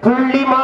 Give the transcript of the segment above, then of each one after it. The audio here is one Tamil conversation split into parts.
புள்ளிமான்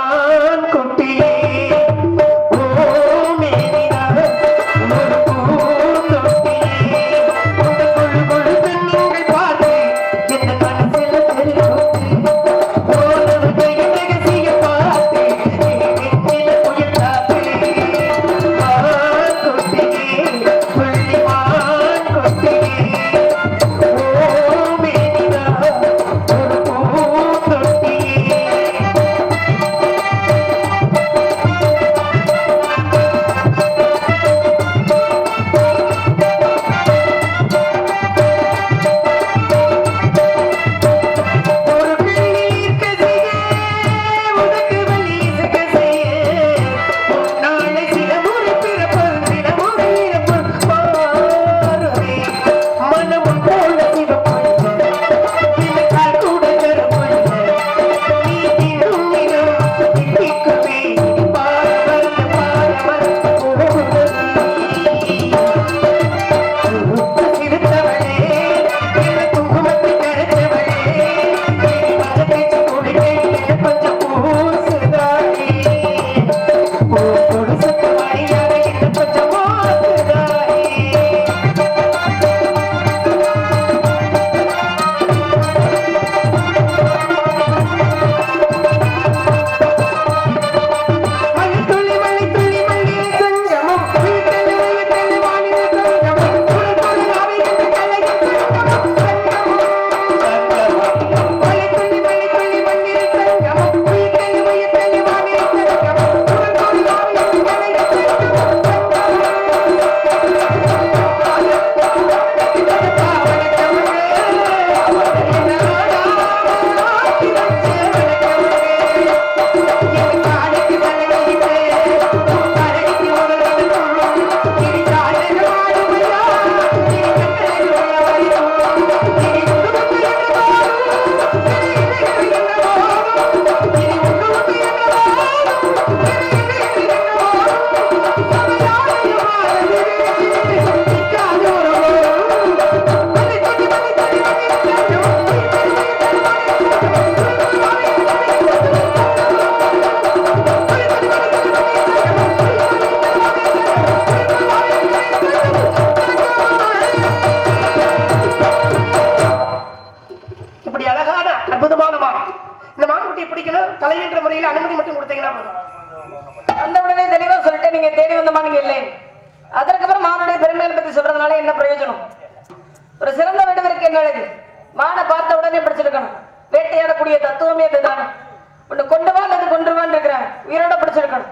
உயிரோட பிடிச்சிருக்கணும்.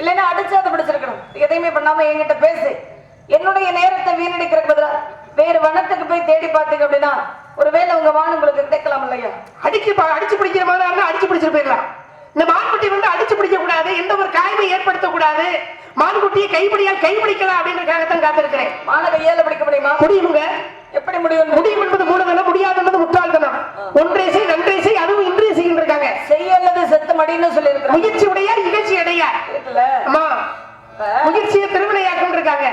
இல்லைன்னா அடிச்சு அதை பிடிச்சிருக்கணும். எதையுமே பண்ணாம என்கிட்ட பேசு. என்னுடைய நேரத்தை வீணடிக்கிறதுக்கு பதிலா வேறு வனத்துக்கு போய் தேடி பார்த்தீங்க அப்படின்னா ஒருவேளை உங்க வான் உங்களுக்கு கிடைக்கலாம் இல்லையா? அடிச்சு அடிச்சு பிடிக்கிற மாதிரி இருந்தா அடிச்சு பிடிச்சிட்டு போயிடலாம் இந்த மான்குட்டி வந்து அடிச்சு பிடிக்க கூடாது எந்த ஒரு காயமும் ஏற்படுத்த கூடாது மான்குட்டியை கைப்பிடியால் கைப்பிடிக்கலாம் அப்படின்றதுக்காகத்தான் காத்திருக்கிறேன். மானை கையால பிடிக்க முடியுமா? முடியுமுங்க. எப்படி முடியும்? முடியும் என்பது மூலதனம் முடியாது என்பது முட்டாள்தனம் ஒன்றே செய் நன்றே செய் அதுவும் இன்றே இருக்காங்க செய்யல்லது செத்து மடின்னு சொல்லி இருக்கிறாங்க முயற்சி உடையார் இகழ்ச்சி அடையார் இப்ப முயற்சியை திருவினையாக்கம் இருக்காங்க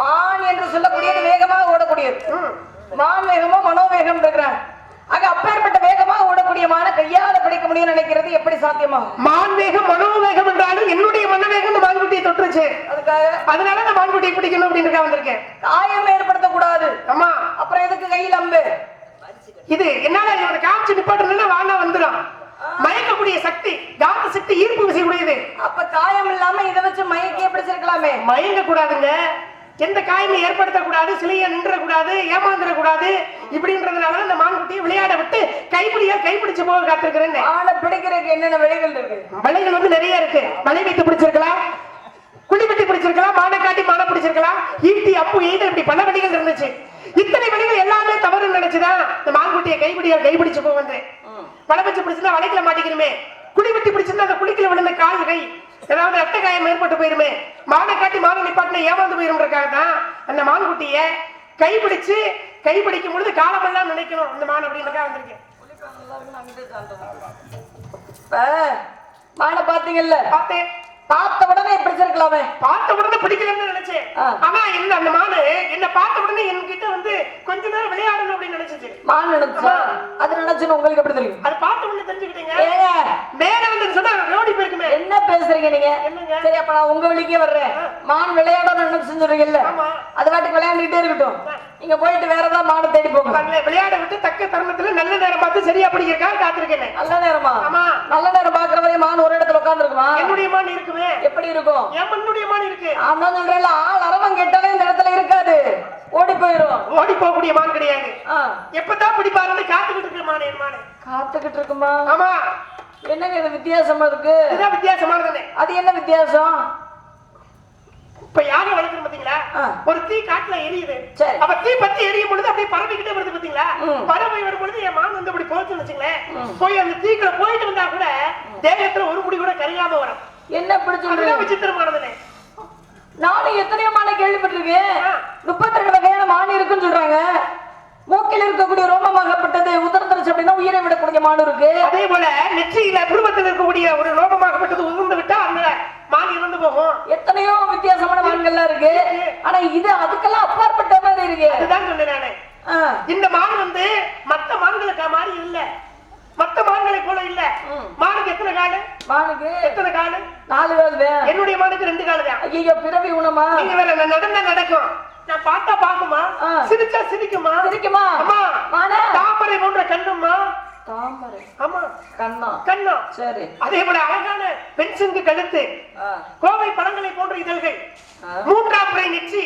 மான் என்று சொல்லக்கூடியது வேகமாக ஓடக்கூடியது. மான் வேகமோ மனோவேகம் இருக்கிறாங்க ஆக அப்பேற்பட்ட வேகமாக ஓடக்கூடிய மான கையால பிடிக்க முடியும்னு நினைக்கிறது எப்படி சாத்தியமாகும் மான் வேகம் மனோவேகம் என்றாலும் என்னுடைய மனவேகம் இந்த மான்குட்டியை தொட்டுருச்சு. அதுக்காக அதனால நான் மான்குட்டியை பிடிக்கணும் அப்படின்னு வந்திருக்கேன். காயம் ஏற்படுத்தக்கூடாது. அம்மா. அப்புறம் எதுக்கு கையில் அம்பு? இது என்னால இவரை காமிச்சு நிப்பாட்டணும்னா வானா வந்துடும் மயக்கக்கூடிய சக்தி காந்த சக்தி ஈர்ப்பு விசை உடையது அப்ப காயம் இல்லாம இதை வச்சு மயக்கியே பிடிச்சிருக்கலாமே? மயங்க கூடாதுங்க. எந்த காயமும் ஏற்படுத்தக்கூடாது சிலையை நின்றக்கூடாது ஏமாந்துடக்கூடாது இப்படின்றதுனால இந்த மான்குட்டியை விளையாட விட்டு கைப்பிடியா கைப்பிடிச்சு போக காத்திருக்கிறேன் ஆளை பிடிக்கிறதுக்கு என்னென்ன வழிகள் இருக்கு? வலைகள் வந்து நிறைய இருக்கு. வலை வைத்து பிடிச்சிருக்கலாம் குழி வெட்டி பிடிச்சிருக்கலாம் மானை காட்டி மானை பிடிச்சிருக்கலாம். ஈட்டி அப்பு எய்த இப்படி பல வழிகள் இருந்துச்சு. இத்தனை வழிகள் எல்லாமே தவறுன்னு நினைச்சுதான் இந்த மான்குட்டியை கைப்பிடியா கைப்பிடிச்சு போக வந்தேன். வலை வச்சு பிடிச்சிருந்தா வலைக்குள்ள மாட்டிக்கணுமே. குழி வெட்டி பிடிச்சிருந்தா அந்த குழிக்குள்ள விழுந்த கால் கை ஏதாவது ரத்த காயம் ஏற்பட்டு போயிருமே. மானை காட்டி மானை நிப்பாட்டின ஏமாந்து போயிருன்றக்காக தான் அந்த மான்குட்டிய கைப்பிடிச்சு கைப்பிடிக்கும் பொழுது காலமெல்லாம் நினைக்கணும் அந்த மான் அப்படின்றக்காக வந்திருக்கேன். இப்ப மானை பாத்தீங்கல்ல பார்த்தேன். பார்த்த உடனே பிடிச்சிருக்கலாம் பார்த்த உடனே பிடிக்கலன்னு நினைச்சேன். ஆனா இல்ல அந்த மானு என்ன பார்த்த உடனே என்கிட்ட வந்து கொஞ்ச நேரம் விளையாடணும் அப்படின்னு நினைச்சிச்சு. மான் நினைச்சா? அது நினைச்சுன்னு உங்களுக்கு எப்படி தெரியும்? அது பார்த்த உடனே தெரிஞ்சுக்கிட்டீங்க. மேல வந்து சொன்னா ரோடி போயிருக்குமே. என்ன பேசுறீங்க நீங்க? சரி அப்ப நான் உங்க வழிக்கே வர்றேன். மான் விளையாடணும்னு நினைச்சுன்னு சொல்றீங்கல்ல? அது வாட்டுக்கு விளையாண்டுகிட்டே இருக்கட்டும். நீங்க போயிட்டு வேற ஏதாவது மானை தேடி போங்க. விளையாட விட்டு தக்க தருணத்துல நல்ல நேரம் பார்த்து சரியா பிடிக்கிறக்காக காத்திருக்கேன். நல்ல நேரமா? ஆமா. நல்ல நேரம் பாக்குற வரையும் மான் ஒரு இடத்துல உட்காந்துருக்குமா என்னுடைய மான் இருக்குமே. எப்படி இருக்கும்? என் மண்ணுடைய மான் இருக்கு. அதான் சொல்றேன்ல ஆள் அரவம் கேட்டாலே இந்த இடத்துல இருக்காது. ஓடி போயிரும். ஓடி போகக்கூடிய மான் கிடையாது. எப்பதான் பிடிப்பாருன்னு காத்துக்கிட்டு இருக்கிற மான் என் மானு. காத்துக்கிட்டு இருக்குமா? ஆமா. என்னங்க இது வித்தியாசமா இருக்கு? இதுதான் வித்தியாசமானதுன்னு அது என்ன வித்தியாசம்? இப்ப யானை வளர்க்குறது பாத்தீங்களா. ஒரு தீ காட்டுல எரியுது. அப்ப தீ பத்தி எரியும் பொழுது அப்படியே பறவைக்கிட்டே வருது பாத்தீங்களா. பறவை வரும் பொழுது என் மான் வந்து அப்படி போச்சுன்னு வச்சுங்களேன். போய் அந்த தீக்குள்ள போயிட்டு வந்தா கூட தேகத்துல ஒரு முடி கூட கருகாம வரும். என்ன பிடிச்சு விசித்திரமானதுன்னு நானும் எத்தனையோ மானை கேள்விப்பட்டிருக்கேன். முப்பத்தி ரெண்டு வகையான மான் இருக்குன்னு சொல்றாங்க. மூக்கில் இருக்கக்கூடிய ரோமமாகப்பட்டது உதரத்தரிச்சு அப்படின்னா உயிரை விடக்கூடிய மான் இருக்கு. அதே போல நெற்றியில புருவத்தில் இருக்கக்கூடிய ஒரு லோபமாகப்பட்டது உதிர்ந்து விட்டா அந்த மான் இறந்து போகும். எத்தனையோ வித்தியாசமான மான்கள்லாம் இருக்கு. ஆனா இது அதுக்கெல்லாம் அப்பாற்பட்ட மாதிரி இருக்கு. அதுதான் சொன்னேன் நானு. இந்த மான் வந்து மத்த மான்களுக்கு மாதிரி இல்ல. மத்த மான்களை போல இல்ல. மானுக்கு எத்தனை காலு? மானுக்கு எத்தனை காலு? நாலு வே என்னுடைய மானுக்கு ரெண்டு காலு தான். ஐயோ பிறவி உணமா நீங்க வேற நடந்தா நடக்கும். நான் பார்த்தா பாக்குமா. சிரிச்சா சிரிக்குமா? சிரிக்குமா? ஆமா மானே. தாமரை போன்ற கண்ணுமா தாமரை. ஆமா கண்ணா. கண்ணம் சரி. அதே போல அழகான பென்சிங்கு கழுத்து. கோவை பழங்களை போன்ற இதழ்கள். மூன்றாம் முறை நெற்றி.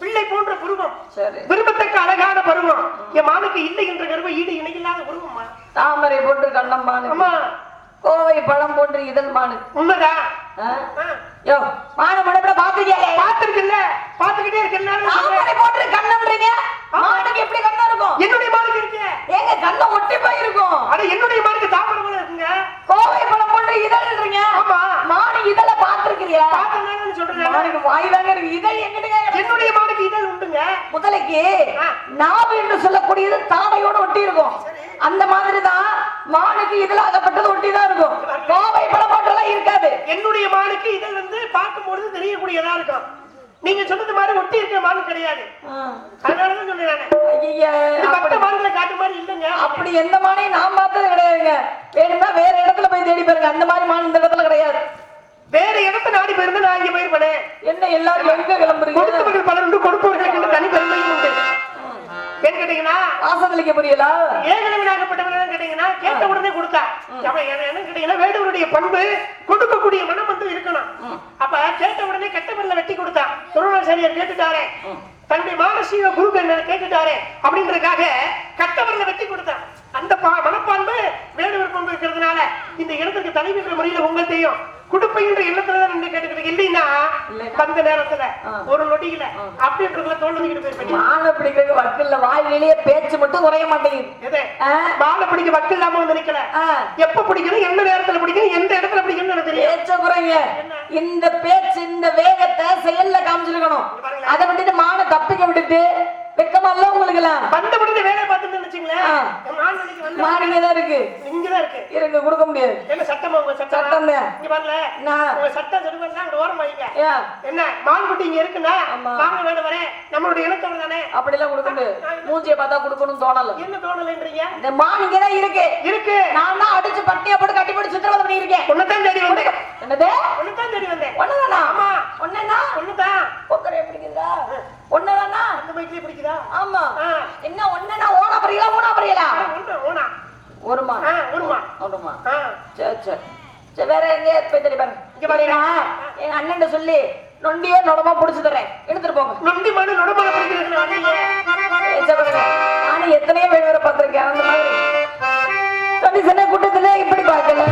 பிள்ளை போன்ற புருவம். சரி. விரும்பத்தக்க அழகான பருவம். என் மானுக்கு இல்லை என்ற கருவம் ஈடு இணையில்லாத உருவம்மா. தாமரை போன்று கண்ணம் மானு ஆமா கோவை பழம் போன்று இதழ் மானு. உண்மைதான். யோ மானு முன்னாடி பாத்துக்கியா பார்த்திருக்கேன்ல பார்த்துக்கிட்டே இருக்கேன் போன்று கண்ணம்ன்றீங்க மானுக்கு எப்படி கண்ணம் இருக்கும்? என்னுடைய மானுக்கு இருக்கு. ஏங்க கண்ணம் ஒட்டி போயிருக்கும். அட என்னுடைய மானுக்கு தாமரை போல இருக்குங்க. கோவை பழம் போன்று இதழ்ன்றீங்க. ஆமா மானு இதழ பாத்திருக்கிறியா பார்த்தேன்னு சொல்றேன் மானுக்கு வாய் தாங்க இருக்கு இதழ் எங்கிட்டுங்க என்னுடைய மானுக்கு இதழ் உண்டுங்க. முதலைக்கு ஆ. நாவு என்று சொல்லக்கூடியது தாடையோட ஒட்டி இருக்கும். அந்த மாதிரி தான் மானுக்கு இதழாகப்பட்டது ஒட்டி தான் இருக்கும் கோவை இருக்காது. என்னுடைய மானுக்கு இதழ் வந்து பார்க்கும்பொழுது தெரியக்கூடியதா இருக்கும். நீங்க சொன்னது மாதிரி ஒட்டி இருக்கிற மானு கிடையாது. அதனாலதான் மத்த அப்படி- மான்களை காட்டு மாதிரி இல்லைங்க. அப்படி எந்த மானையும் நான் பார்த்தது கிடையாதுங்க. வேணும்னா வேற இடத்துல போய் தேடி பாருங்க. அந்த மாதிரி மான் இந்த இடத்துல கிடையாது. வேற இடத்த நாடி போயிருந்தா நான் இங்க போயிருப்பேனே? என்ன எல்லாரும் எங்க கிளம்புறீங்க? கொடுத்தவர்கள் பலர் உண்டு கொடுப்பவர்களுக்கு என்று தனி பெருமையும் உண்டு. ஏன்னு கேட்டீங்கன்னா வாசலிக்க புரியல கேட்டீங்கன்னா கேட்ட உடனே கொடுத்தா. என்ன என்ன கேட்டீங்கன்னா வேடுவருடைய பண்பு கொடுக்கக்கூடிய மனம் வந்து இருக்கணும். அப்ப கேட்ட உடனே கெட்ட விரல வெட்டி கொடுத்தான் துருணாச்சாரியார் கேட்டுட்டாரே. தன்னுடைய மானசீக குரு என்ன கேட்டுட்டாரே அப்படின்றதுக்காக கட்ட விரல வெட்டி கொடுத்தான் அந்த மனப்பான்பு வேடுவர் பண்பு இருக்கிறதுனால இந்த இடத்துக்கு தலைமை முறையில உங்கள்கிட்டையும் குடுப்பைன்ற எண்ணத்துல தான் நின்று கேட்டுக்கிட்டு இல்லைன்னா? வந்த நேரத்துல. ஒரு நொடியில அப்படின்றதுல தோல்விக்கிட்டு போயிருப்பீங்க மானை பிடிக்கிறது வக்கில்ல வாயிலேயே பேச்சு மட்டும் குறைய மாட்டேங்குது. மாலை பிடிக்க வக்கு இல்லாம வந்து நிக்கல. எப்ப பிடிக்கணும்? எந்த நேரத்துல பிடிக்கணும்? எந்த இடத்துல பிடிக்கணும்னு எனக்கு தெரியும் பேச்ச குறைங்க. இந்த பேச்சு இந்த வேகத்தை செயல்ல காமிச்சிருக்கணும். அதை விட்டுட்டு மானை தப்பிக்க விட்டுட்டு வெக்கமா இல்ல உங்களுக்கு எல்லாம் வந்த உடனே வேலையை பார்த்துட்டு நினைச்சீங்களேன் மான் அன்னைக்கு வந்து மானிங்க தான் இருக்கு. இருக்கு கொடுக்க முடியாது. என்ன சட்டமா உங்க சட்டம்? சட்டம் தான். இங்க பாருங்க. நான் உங்க சட்டம் சொல்லுவேன்னா அங்க ஓரம் வைங்க. என்ன? மான்குட்டி இங்க இருக்குன்னா. வாங்க வேணும் வரேன் நம்மளுடைய இனத்தவர் தானே? அப்படிலாம் கொடுக்க முடியாது. மூஞ்சிய பார்த்தா கொடுக்கணும் தோணல. என்ன தோணலைன்றீங்க? இந்த மானிங்க தான் இருக்கு. இருக்கு. நான் தான் அடிச்சு பட்டியா போட்டு கட்டி போட்டு சித்திரவதை பண்ணியிருக்கேன். ஒன்னதான் தேடி வந்தேன். என்னது? ஒன்னதான் தேடி வந்தேன். ஒண்ணுதானா? ஆமா. ஒண்ணுனா ஒண்ணுதான். பொக்கரைய பிடிக்குதா ஒண்ணுதானா? அந்த பைக்லயே பிடிக்குதா? ஆமா. என்ன ஒண்ணுனா ஓனா பரியலா ஓனா பரியலா ஓனா ஒருமா ஒருமா ஒருமா சரி சரி சரி வேற எங்க போய் தெரிய பாருங்க இங்க பாருங்க. எங்க அண்ணன் சொல்லி நொண்டியோ நொடமா புடிச்சு தர்றேன் எடுத்துட்டு போங்க. நொண்டி மனு பேச்ச பாருங்க. நானும் எத்தனையோ பேர் வேற பார்த்திருக்கேன். அந்த மாதிரி. சனி கூட்டத்துல இப்படி பார்க்கல.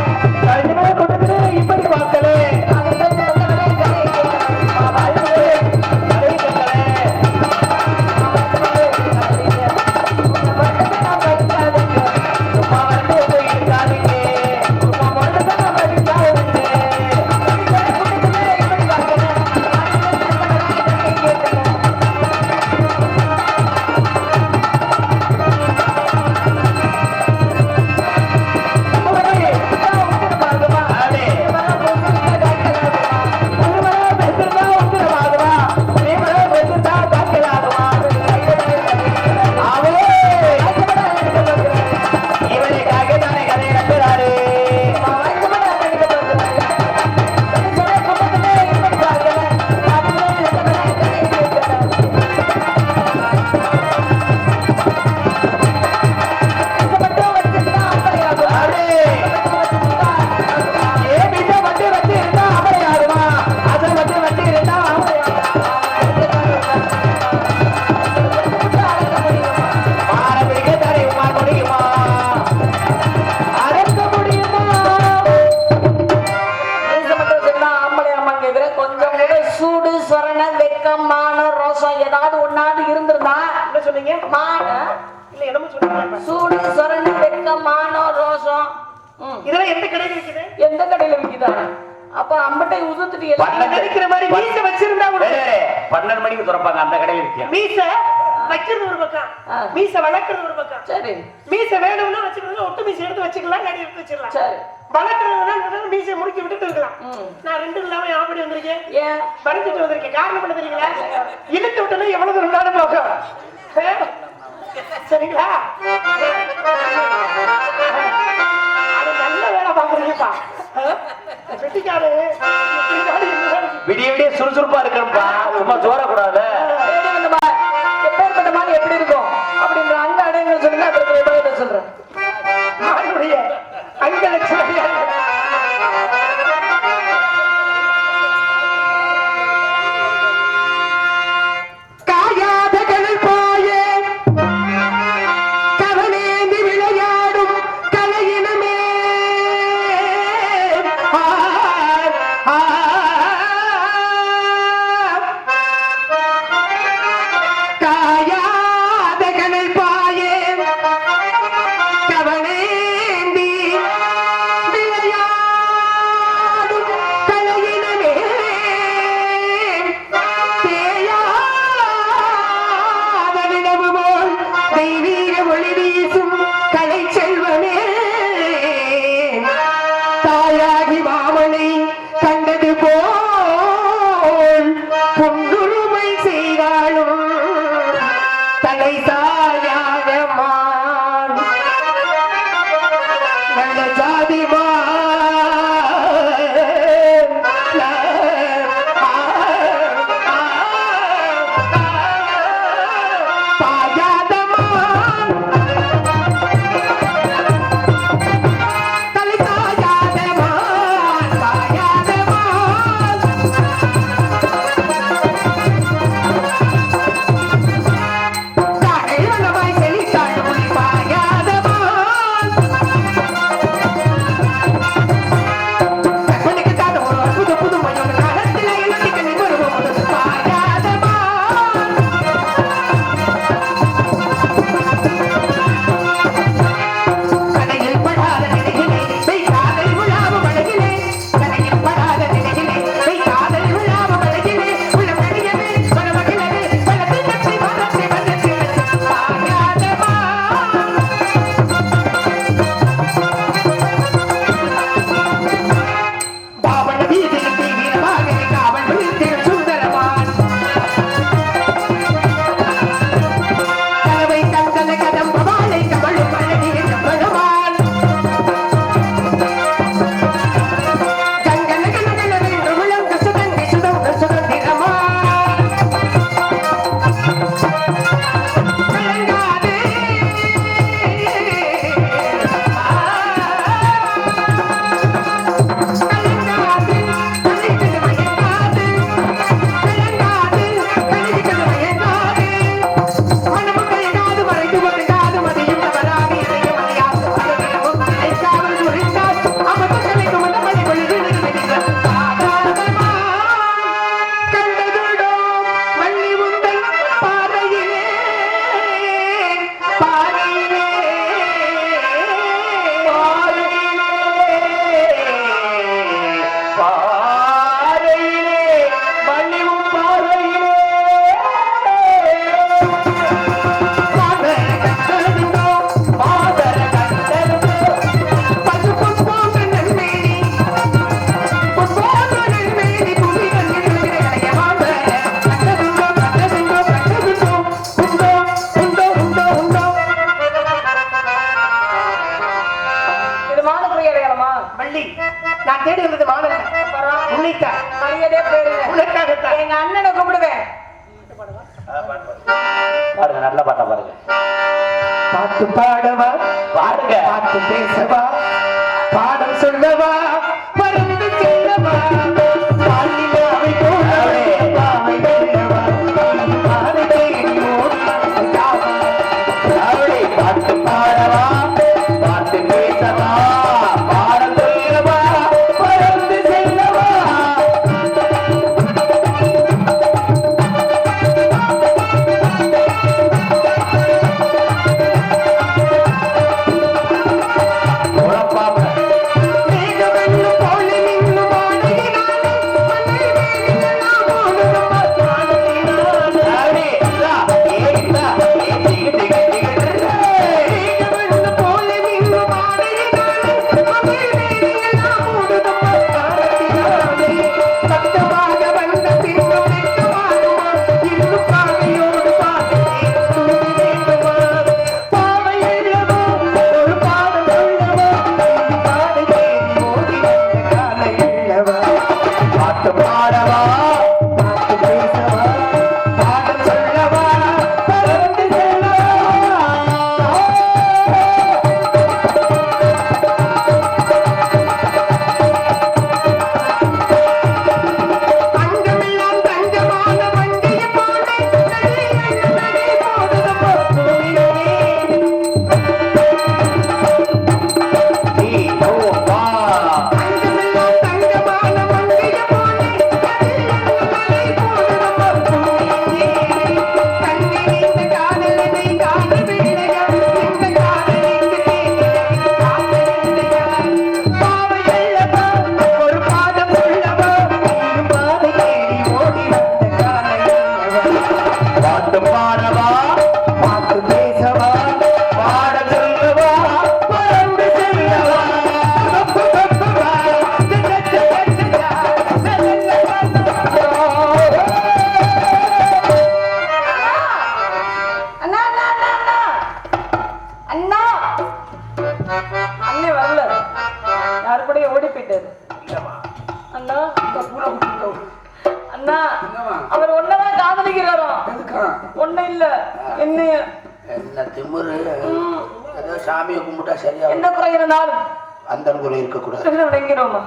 இதெல்லாம் எந்த கடையில இருக்குது எந்த கடையில விக்குதா அப்ப அம்பட்டை உதுத்துட்டு எல்லாம் நினைக்கிற மாதிரி மீச வச்சிருந்தா கூட. பன்னெண்டு மணிக்கு திறப்பாங்க அந்த கடையில விக்கியா மீச வைக்கிறது ஒரு பக்கம். மீச வளர்க்கறது ஒரு பக்கம். சரி. மீச வேணும்னா வச்சுக்கிறது ஒட்டு மீச எடுத்து வச்சுக்கலாம் கடி எடுத்து வச்சிடலாம். சரி. வளர்க்கறதுனா மீசை முடிக்க விட்டுட்டு இருக்கலாம். நான் ரெண்டு இல்லாம ஆம்படி வந்திருக்கேன். ஏன்? வரைஞ்சிட்டு வந்திருக்கேன். காரணம் பண்ண தெரியுங்களா? இழுத்து விட்டனா எவ்வளவு தூரம் நானும் போகும்? சரிங்களா? விடிய விடிய சுறுசுறுப்பா இருக்கணும்பா ரொம்ப ஜோர கூடாது எப்பேற்பட்ட மாதிரி எப்படி இருக்கும்? அப்படின்ற அந்த அடையாளம் சொல்லுங்க சொல்றேன். அங்க லட்சம் வாழையாகி வாமனை என்ன திமிரு? ஏதோ சாமியை கும்பிட்டா சரியா எந்த குறை இருந்தாலும் அந்த குறை இருக்கக்கூடாது. விளங்கிறோமா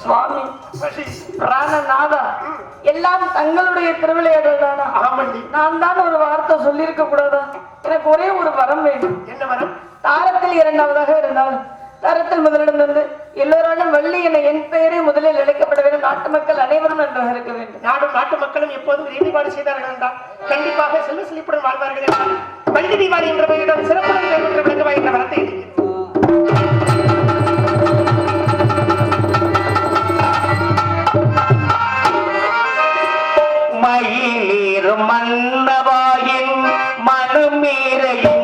சுவாமி சுவாமி பிராணநாதா எல்லாம் தங்களுடைய திருவிளையாடல் தானா ஆமண்டி நான் தான் ஒரு வார்த்தை சொல்லியிருக்க கூடாதா? எனக்கு ஒரே ஒரு வரம் வேண்டும். என்ன வரம்? தாரத்தில் இரண்டாவதாக இருந்தால் தரத்தில் முதலிடம் வந்து எல்லோராலும் வள்ளி என என் பெயரே முதலில் அழைக்கப்பட வேண்டும். நாட்டு மக்கள் அனைவரும் நன்றாக இருக்க வேண்டும். நாடும் நாட்டு மக்களும் எப்போதும் ஈடுபாடு செய்தார்கள் என்றால் கண்டிப்பாக செல்வ செழிப்புடன் வாழ்வார்கள் என்றால் வள்ளி தீபாவளி என்ற சிறப்புடன் മന്ദവായിൻ മണുമീരയിൽ